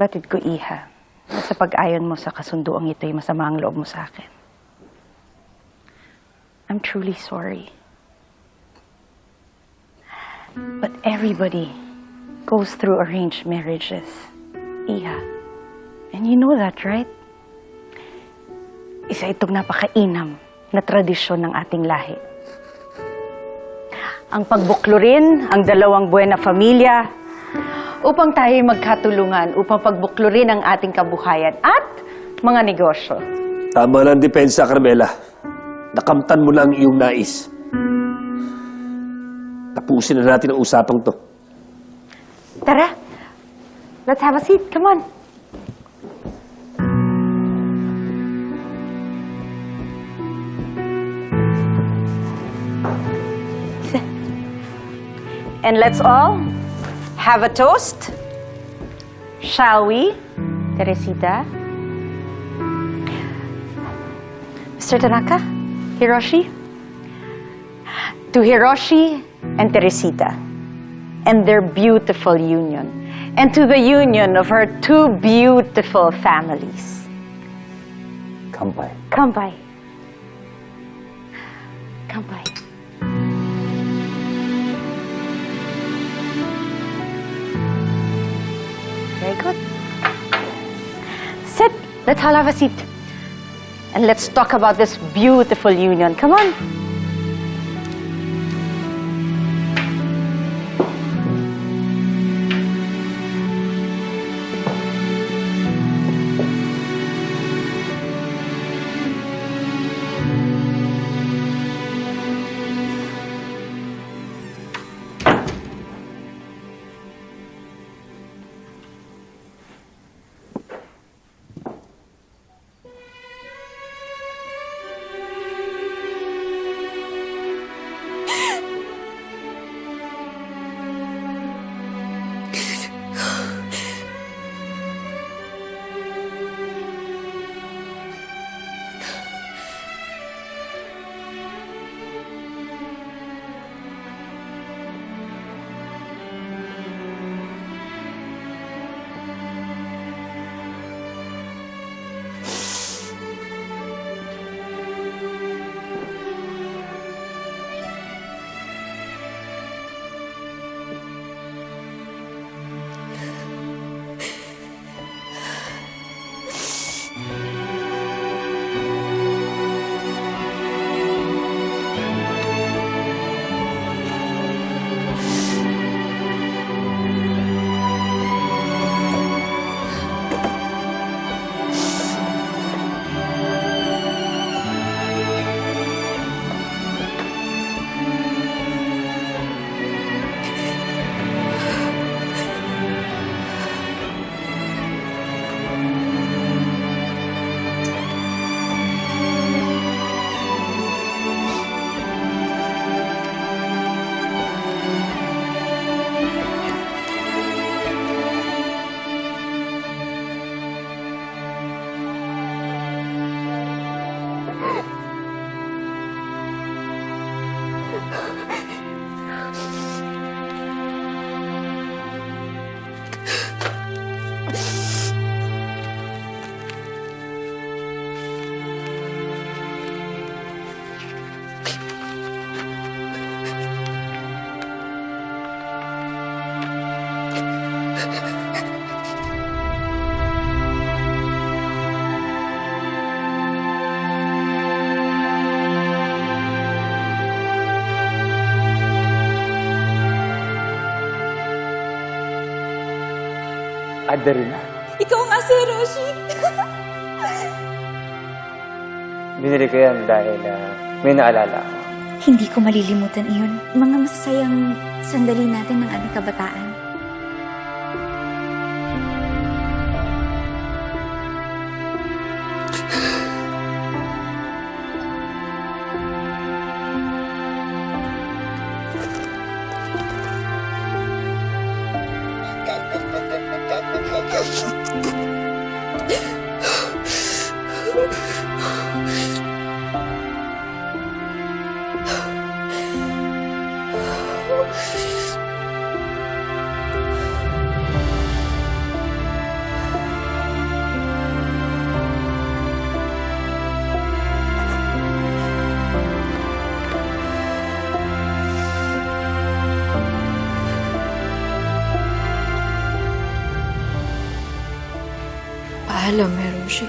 Batid ko, Iha, sa pag-ayon mo sa kasunduang ito'y masama ang loob mo sa akin. I'm truly sorry. But everybody goes through arranged marriages, Iha. And you know that, right? Isa itong napakainam na tradisyon ng ating lahi. Ang pagbuklurin ang dalawang buena familia upang tayo magkatulungan, upang pagbuklurin ang ating kabuhayan at mga negosyo. Tama ang depensa, Carmela. Nakamtan mo lang ang iyong nais. Tapusin na natin ang usapang to. Tara, let's have a seat. Come on. And let's all have a toast. Shall we, Teresita? Mr. Tanaka, Hiroshi? To Hiroshi and Teresita and their beautiful union, and to the union of her two beautiful families. Kampai. Kampai. Kampai. Good. Sit. Let's all have a seat. And let's talk about this beautiful union. Come on. Adarina. Ikaw nga si Hiroshi. Binili ko yan dahil ah, may naalala ako. Hindi ko malilimutan iyon. Mga masasayang sandali natin ng aming kabataan. પહેલ મેળવશે